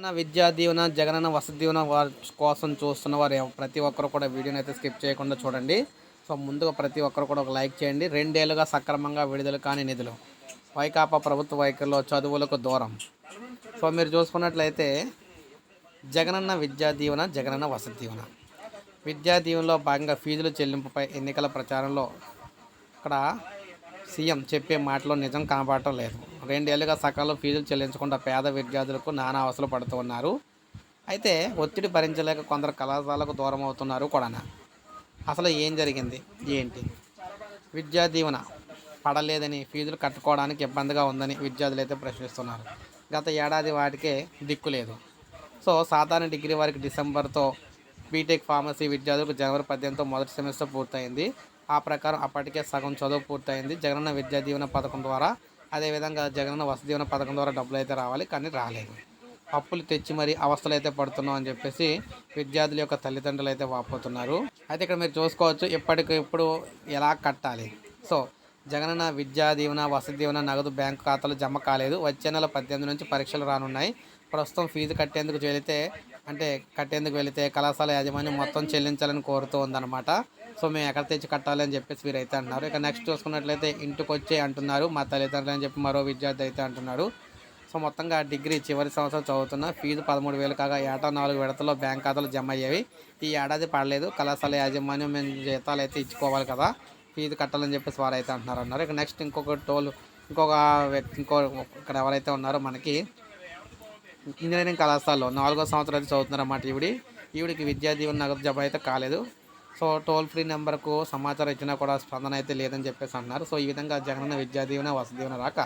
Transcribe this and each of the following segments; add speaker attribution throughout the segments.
Speaker 1: జగనన్న విద్యా దీవెన జగనన్న వసతి దీవెన వారి కోసం చూస్తున్న వారు ప్రతి ఒక్కరు కూడా వీడియోని అయితే స్కిప్ చేయకుండా చూడండి. సో ముందుగా ప్రతి ఒక్కరు కూడా ఒక లైక్ చేయండి. రెండేళ్ళుగా సక్రమంగా విడుదల కాని నిధులు. వైకాపా ప్రభుత్వ వైఖరిలో చదువులకు దూరం. సో మీరు చూసుకున్నట్లయితే జగనన్న విద్యా దీవెన జగనన్న వసతి దీవెన. విద్యా దీవెనలో భాగంగా ఫీజుల చెల్లింపుపై ఎన్నికల ప్రచారంలో ఇక్కడ సీఎం చెప్పే మాటలో నిజం కనబడటం లేదు. రెండేళ్ళుగా సకాలంలో ఫీజులు చెల్లించకుండా పేద విద్యార్థులకు నానా అవసరం పడుతూ ఉన్నారు. అయితే ఒత్తిడి భరించలేక కొందరు కళాశాలకు దూరం అవుతున్నారు కూడా అసలు ఏం జరిగింది? ఏంటి? విద్యా దీవెన పడలేదని ఫీజులు కట్టుకోవడానికి ఇబ్బందిగా ఉందని విద్యార్థులు అయితే ప్రశ్నిస్తున్నారు. గత ఏడాది వాటికే దిక్కు లేదు. సో సాధారణ డిగ్రీ వారికి డిసెంబర్తో బీటెక్ ఫార్మసీ విద్యార్థులకు జనవరి పద్దెనిమిదితో మొదటి సెమిస్టర్ పూర్తయింది. ఆ ప్రకారం అప్పటికే సగం చదువు పూర్తయింది. జగనన్న విద్యా దీవెన పథకం ద్వారా అదేవిధంగా జగనన్న వసతి దీవెన పథకం ద్వారా డబ్బులు అయితే రావాలి కానీ రాలేదు. అప్పులు తెచ్చి మరి అవస్థలు అయితే పడుతున్నాం అని చెప్పేసి విద్యార్థుల యొక్క తల్లిదండ్రులు అయితే వాపోతున్నారు. అయితే ఇక్కడ మీరు చూసుకోవచ్చు ఇప్పటికి ఇప్పుడు ఎలా కట్టాలి. సో జగనన్న విద్యా దీవెన వసతి దీవెన నగదు బ్యాంకు ఖాతాలు జమ కాలేదు. వచ్చే నెల పద్దెనిమిది నుంచి పరీక్షలు రానున్నాయి. ప్రస్తుతం ఫీజు కట్టేందుకు వెళితే అంటే కట్టేందుకు వెళితే కళాశాల యాజమాన్యం మొత్తం చెల్లించాలని కోరుతూ ఉందన్నమాట. సో మేము ఎక్కడ తెచ్చి కట్టాలి అని చెప్పేసి వీరైతే అయితే అంటున్నారు ఇక నెక్స్ట్ చూసుకున్నట్లయితే ఇంటికి వచ్చే అంటున్నారు మా తల్లిదండ్రులు అని చెప్పి మరో విద్యార్థి అయితే అంటున్నారు సో మొత్తంగా డిగ్రీ చివరి సంవత్సరం చదువుతున్న ఫీజు పదమూడు వేలు కాగా ఏటా నాలుగు విడతల్లో బ్యాంక్ ఖాతాలు జమ అయ్యేవి. ఈ ఏడాది పడలేదు కళాశాల యాజమాన్యం మేము జీతాలు అయితే ఇచ్చుకోవాలి కదా ఫీజు కట్టాలని చెప్పేసి వారు అయితే అంటున్నారు అన్నారు. ఇక నెక్స్ట్ ఇంకొక టోల్ ఇంకొక వ్యక్తి ఇంకో ఇక్కడ ఎవరైతే ఉన్నారో మనకి ఇంజనీరింగ్ కళాశాలలో నాలుగో సంవత్సరం అయితే చదువుతున్నారన్నమాట ఈవిడి. ఈవిడికి విద్యా దీవెన నగదు జమ అయితే కాలేదు. సో టోల్ ఫ్రీ నెంబర్కు సమాచారం ఇచ్చినా కూడా స్పందన అయితే లేదని చెప్పేసి అన్నారు. సో ఈ విధంగా జగనన్న విద్యా దీవెన వసతి దీవెన రాక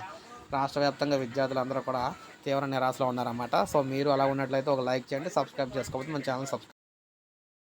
Speaker 1: రాష్ట్ర వ్యాప్తంగా విద్యార్థులందరూ కూడా తీవ్ర నిరాశలో ఉన్నారన్నమాట. సో మీరు అలా ఉన్నట్లయితే ఒక లైక్ చేయండి సబ్స్క్రైబ్ చేసుకోకపోతే మన ఛానల్ సబ్స్క్రైబ్